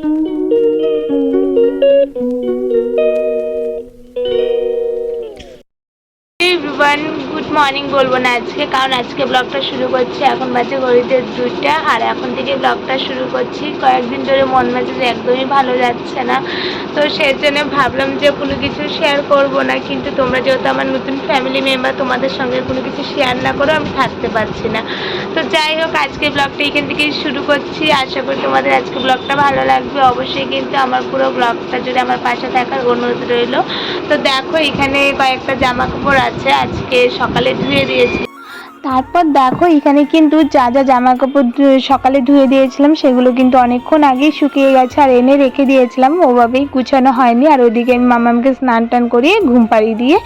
Thank you. Morning বলব না আজকে, কারণ আজকে ব্লগটা শুরু করছি, এখন বাজে ঘড়িতে দুইটা, আর এখন থেকে ব্লগটা শুরু করছি। কয়েকদিন ধরে মন মেজাজ একদমই ভালো যাচ্ছে না, তো সেই জন্য ভাবলাম যে কোনো কিছু শেয়ার করব না, কিন্তু তোমরা যেহেতু আমার নতুন ফ্যামিলি মেম্বার তোমাদের সঙ্গে কোনো কিছু শেয়ার না করে আমি থাকতে পারছি না। তো যাই হোক, আজকে ব্লগটা এখান থেকেই শুরু করছি। আশা করি তোমাদের আজকে ব্লগটা ভালো লাগবে। অবশ্যই কিন্তু আমার পুরো ব্লগটা জুড়ে আমার পাশে থাকার অনুরোধ রইল। তো দেখো, এখানে কয়েকটা জামা কাপড় আছে। আজকে সকালে ধুয়ে দিয়েছি। তারপর দেখো, এখানে কিন্তু যা যা জামা কাপড় সকালে ধুয়ে দিয়েছিলাম, সেগুলো কিন্তু অনেকক্ষণ আগেই শুকিয়ে গেছে আর এনে রেখে দিয়েছিলাম। ওভাবেই গুছানো হয়নি। আর ওদিকে আমি মামামকে স্নান টান করিয়ে ঘুম পাড়িয়ে দিয়ে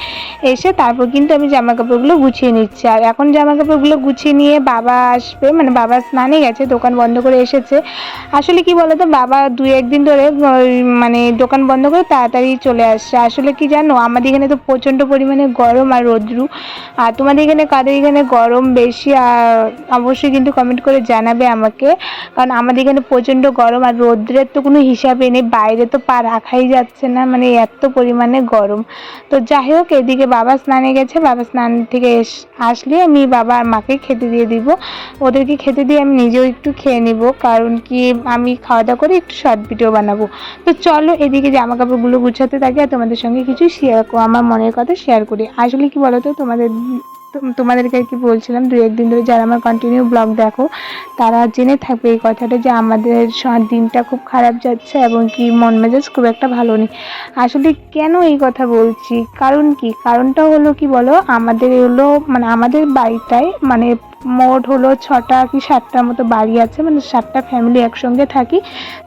এসে তারপর কিন্তু আমি জামা কাপড়গুলো গুছিয়ে নিচ্ছি। আর এখন জামা কাপড়গুলো গুছিয়ে নিয়ে বাবা আসবে মানে বাবা স্নানে গেছে, দোকান বন্ধ করে এসেছে। আসলে কি বলতো, বাবা দুই একদিন ধরে মানে দোকান বন্ধ করে তাড়াতাড়ি চলে আসছে। আসলে কি জানো, আমাদের এখানে তো প্রচণ্ড পরিমাণে গরম আর রোদ্রু। আর তোমাদের এখানে, কাদের এখানে গরম বেশি, আর অবশ্যই কিন্তু কমেন্ট করে জানাবে আমাকে। কারণ আমাদের এখানে প্রচণ্ড গরম, আর রোদ্রের তো কোনো হিসাবে নেই, বাইরে তো পা রাখাই যাচ্ছে না মানে এত পরিমাণে গরম। তো যাই হোক, এদিকে বাবা স্নানে গেছে, বাবা স্নান থেকে আসলে আমি বাবা আর মাকে খেতে দিয়ে দিব। ওদেরকে খেতে দিয়ে আমি নিজেও একটু খেয়ে নিব, কারণ কি আমি খাওয়া দাওয়া করে একটু শর্ট ভিডিও বানাবো। তো চলো এদিকে জামা কাপড়গুলো গুছাতে থাকি, আর তোমাদের সঙ্গে কিছু শেয়ার আমার মনের কথা শেয়ার করি। আসলে কি বলতো, তোমাদের তোমাদেরকে আর কি বলছিলাম দু একদিন ধরে যারা আমার কন্টিনিউ ব্লগ দেখো, তারা জেনে থাকবে এই কথাটা যে আমাদের দিনটা খুব খারাপ যাচ্ছে এবং কি মন মেজাজ খুব একটা ভালো নেই। আসলে কেন এই কথা বলছি? কারণ কি? কারণটা হলো কি বলো? আমাদের হলো মানে আমাদের বাড়িটায় মানে মোট হলো ছটা কি সাতটার মতো বাড়ি আছে মানে সাতটা ফ্যামিলি একসঙ্গে থাকি।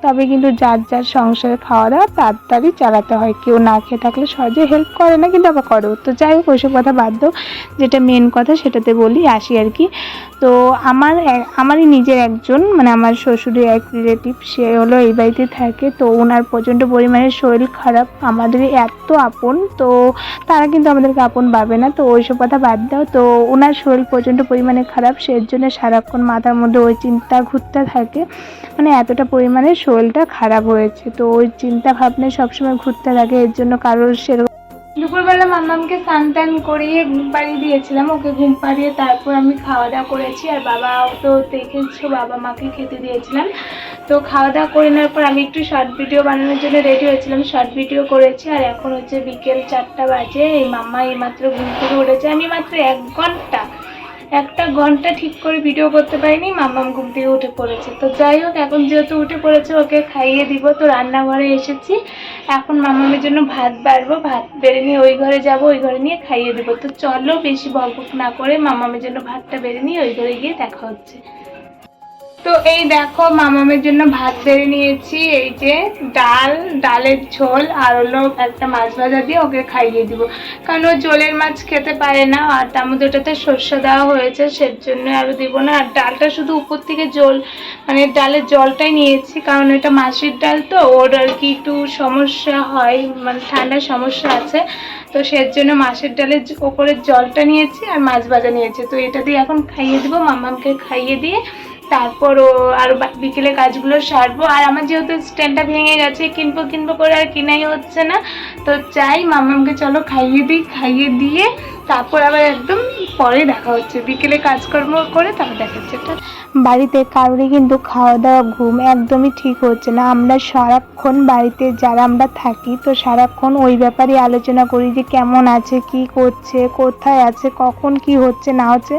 তবে কিন্তু যার যার সংসারে খাওয়া দাওয়া তাড়াতাড়ি চালাতে হয়। কেউ না খেয়ে থাকলে সহজে হেল্প করে না, কিন্তু আবার করো। তো যাই হোক, ওইসব কথা বাদ দাও। যেটা মেন কথা সেটাতে বলি, আসি আর কি। তো আমার আমারই নিজের একজন মানে আমার শ্বশুরের এক রিলেটিভ সে হলো এই বাড়িতে থাকে। তো ওনার প্রচণ্ড পরিমাণে শরীর খারাপ আমাদের এত আপন, তো তারা কিন্তু আমাদেরকে আপন পাবে না। তো ওইসব কথা বাদ দাও। তো ওনার শরীর প্রচণ্ড পরিমাণে খারাপ সেই জন্য সারাক্ষণ মাথার মধ্যে ওই চিন্তা ঘুরতে থাকে। মানে এতটা পরিমাণে শরীরটা খারাপ হয়েছে। তো ওই চিন্তা ভাবনায় সবসময় ঘুরতে থাকে, এর জন্য কারোর সেরকম দুপুরবেলা মামামকে স্নান টান করিয়ে ঘুম পাড়িয়ে দিয়েছিলাম। ওকে ঘুম পাড়িয়ে তারপর আমি খাওয়া দাওয়া করেছি আর বাবা তো দেখেছ, বাবা মাকে খেতে দিয়েছিলাম। তো খাওয়া দাওয়া করে নেওয়ার পর আমি একটু শর্ট ভিডিও বানানোর জন্য রেডি হয়েছিলাম। শর্ট ভিডিও করেছি আর এখন হচ্ছে বিকেল চারটা বাজে। এই মাম্মা এইমাত্র ঘুম থেকে উঠেছে। আমি মাত্র এক ঘণ্টা একটা ঘণ্টা ঠিক করে ভিডিও করতে পারিনি মামাম ঘুম থেকে উঠে পড়েছে। তো যাই হোক, এখন যেহেতু উঠে পড়েছে, ওকে খাইয়ে দিব। তো রান্নাঘরে এসেছি। এখন মামামের জন্য ভাত বাড়বো। ভাত বেড়ে নিয়ে ওই ঘরে যাব, ওই ঘরে নিয়ে খাইয়ে দিব। তো চলো, বেশি বকবক না করে মামামের জন্য ভাতটা বেড়ে নিয়ে ওই ঘরে গিয়ে দেখা হচ্ছে। তো এই দেখো মামামের জন্য ভাত বেড়ে নিয়েছি। এই যে ডাল, ডালের ঝোল আর হলো একটা মাছ ভাজা দিয়ে ওকে খাইয়ে দিব। কারণ ও জলের মাছ খেতে পারে না আর তার মধ্যে ওটাতে সর্ষে দেওয়া হয়েছে সের জন্য আরও দিব না। আর ডালটা শুধু উপর থেকে জল মানে ডালের জলটাই নিয়েছি, কারণ এটা মাসির ডাল তো, ওর আর কি একটু সমস্যা হয় মানে ঠান্ডার সমস্যা আছে। তো সের জন্য মাছের ডালের ওপরের জলটা নিয়েছি আর মাছ ভাজা নিয়েছি। তো এটা দিয়ে এখন খাইয়ে দিব, মামামকে খাইয়ে দিয়ে তারপর আর বিকেলে কাজগুলো সারবো। আর আমার যেহেতু স্ট্যান্ডটা ভেঙে গেছে, কিনবো কিনবো করে আর কিনাই হচ্ছে না। তো চাই মামামকে চলো খাইয়ে দিই, খাইয়ে দিয়ে তারপর আবার একদম পরে দেখা হচ্ছে। বিকেলে কাজকর্ম করে তারপর দেখা হচ্ছে। বাড়িতে কারোরই কিন্তু খাওয়া দাওয়া ঘুম একদমই ঠিক হচ্ছে না। আমরা সারাক্ষণ বাড়িতে যারা আমরা থাকি, তো সারাক্ষণ ওই ব্যাপারে আলোচনা করি যে কেমন আছে, কি করছে, কোথায় আছে, কখন কি হচ্ছে, না হচ্ছে,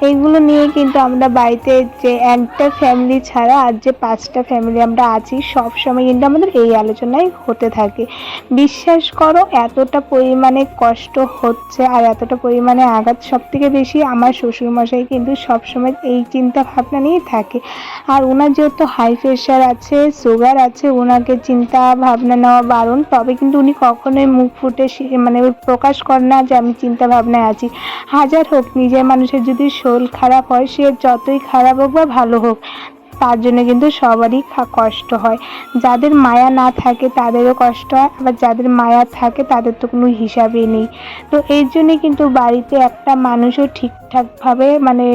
এইগুলো নিয়ে কিন্তু আমরা বাড়িতে যে একটা ফ্যামিলি ছাড়া আর যে পাঁচটা ফ্যামিলি আমরা আছি, সব সময় কিন্তু আমাদের এই আলোচনাই হতে থাকে। বিশ্বাস করো, এতটা পরিমাণে কষ্ট হচ্ছে আর এতটা পরিমাণে আঘাত? সব থেকে বেশি আমার শ্বশুরমশাই কিন্তু সবসময় এই চিন্তা ভাবনা নিয়েই থাকে। আর ওনার যেহেতু হাই প্রেশার আছে সুগার আছে ওনাকে চিন্তা ভাবনা নেওয়া বারণ। তবে কিন্তু উনি কখনোই মুখ ফুটে মানে প্রকাশ করেন না যে আমি চিন্তা ভাবনায় আছি। হাজার হোক, নিজের মানুষের যদি শরীর খারাপ হয়, সে যতই খারাপ হোক বা ভালো হোক তার জন্য কিন্তু সবারই কষ্ট হয়। যাদের মায়া না থাকে তাদেরও কষ্ট হয়, আবার যাদের মায়া থাকে তাদের তো কোনো হিসাবই নেই। তো এই জন্যে কিন্তু বাড়িতে একটা মানুষও ঠিকঠাকভাবে মানে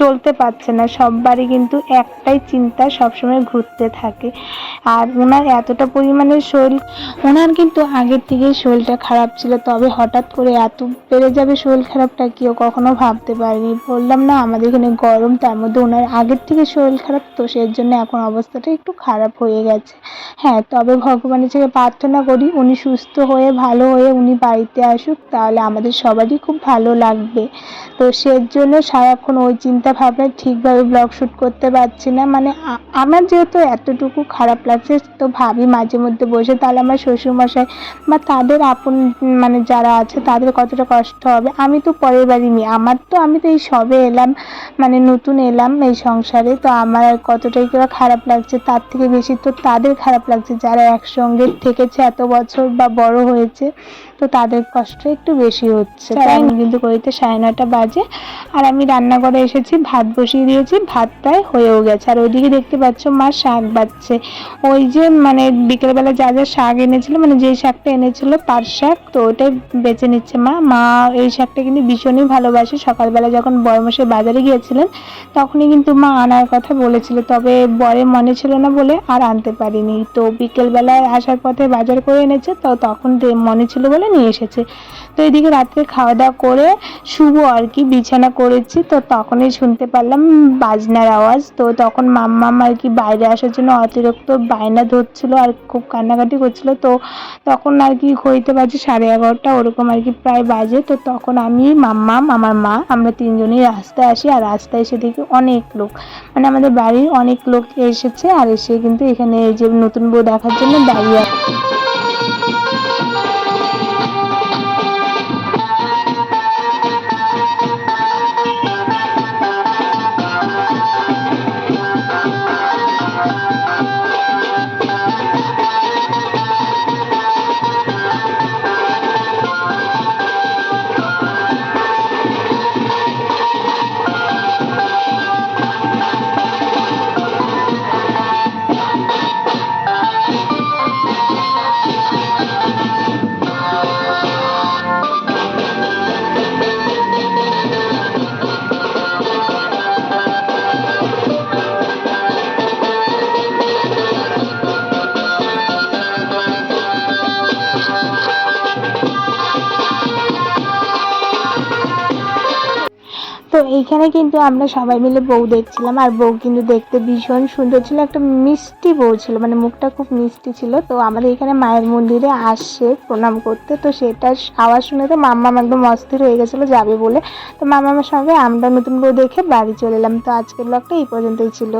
চলতে পারছে না। সববারই কিন্তু একটাই চিন্তা সবসময় ঘুরতে থাকে। আর ওনার এতটা পরিমাণে শরীর, ওনার কিন্তু আগের থেকেই শরীরটা খারাপ ছিল। তবে হঠাৎ করে এত বেড়ে যাবে শরীর খারাপটা কেউ কখনো ভাবতে পারেনি। বললাম, না, আমাদের এখানে গরম, তার মধ্যে ওনার আগের থেকে শরীর খারাপ, তো সেই জন্য এখন অবস্থাটা একটু খারাপ হয়ে গেছে। হ্যাঁ তবে ভগবানের থেকে প্রার্থনা করি, উনি সুস্থ হয়ে, ভালো হয়ে উনি বাড়িতে আসুক, তাহলে আমাদের সবারই খুব ভালো লাগবে। তো সের জন্য সারাক্ষণ ওই চিন্তা ভাবনায় ঠিকভাবে ব্লগ শ্যুট করতে পারছি না। মানে আমার যেহেতু এতটুকু খারাপ লাগছে তো ভাবি মাঝে মধ্যে বসে তাহলে আমার শ্বশুরমশাই বা তাদের আপন মানে যারা আছে তাদের কতটা কষ্ট হবে? আমি তো পরের বাড়ি মেয়ে। আমার তো আমি তো এই সবে এলাম মানে নতুন এলাম এই সংসারে তো আমার আর কতটাই করে খারাপ লাগছে তার থেকে বেশি তো তাদের খারাপ লাগছে যারা একসঙ্গে থেকেছে এত বছর বা বড় হয়েছে তো তাদের কষ্ট একটু বেশি হচ্ছে। তাই আমি কিন্তু করিতে সাড়ে নটা বাজে আর আমি রান্নাঘরে এসেছি ভাত বসিয়ে দিয়েছি, ভাত প্রায় হয়েও গেছে। আর ওইদিকে দেখতে পাচ্ছ মা শাক বাচ্ছে। ওই যে মানে বিকেলবেলা যা যা শাক এনেছিল মানে যেই শাকটা এনেছিল পাট শাক, তো ওটাই বেছে নিচ্ছে মা। মা এই শাকটা কিন্তু ভীষণই ভালোবাসে। সকালবেলা যখন বড়মশাই বাজারে গিয়েছিলেন, তখনই কিন্তু মা আনার কথা বলেছিল। তবে বরে মনে ছিল না বলে আর আনতে পারিনি। তো বিকেলবেলায় আসার পথে বাজার করে এনেছে, তো তখন মনে ছিল বলে নিয়ে এসেছে। তো এদিকে রাত্রে খাওয়া দাওয়া করে শুভ আর কি, বিছানা করেছি। তো তখনই শুনতে পারলাম বাজনার আওয়াজ। তো তখন মাম্মাম আর কি বাইরে আসার জন্য অতিরিক্ত বায়না ধরছিল আর খুব কান্নাকাটি করছিল। তো তখন আর কি ঘড়িতে বাজে সাড়ে এগারোটা, ওরকম আর কি প্রায় বাজে। তো তখন আমি, মাম্মাম, আমার মা, আমরা তিনজনই রাস্তায় আসি আর রাস্তায় এসে দেখি অনেক লোক। মানে আমাদের বাড়ির অনেক লোক এসেছে আর এসে কিন্তু এখানে এই যে নতুন বউ দেখার জন্য দাঁড়িয়ে আছে। তো এইখানে কিন্তু আমরা সবাই মিলে বউ দেখছিলাম, আর বউ কিন্তু দেখতে ভীষণ সুন্দর ছিল, একটা মিষ্টি বউ ছিল মানে মুখটা খুব মিষ্টি ছিল। তো আমাদের এখানে মায়ের মন্দিরে আসছে প্রণাম করতে, তো সেটা আওয়াজ শুনে তো মাম্মা একদম অস্থির হয়ে গেছিল, যাবে বলে। তো মামামার সঙ্গে আমরা নতুন বউ দেখে বাড়ি চলে এলাম। তো আজকের ব্লগটা এই পর্যন্তই ছিল।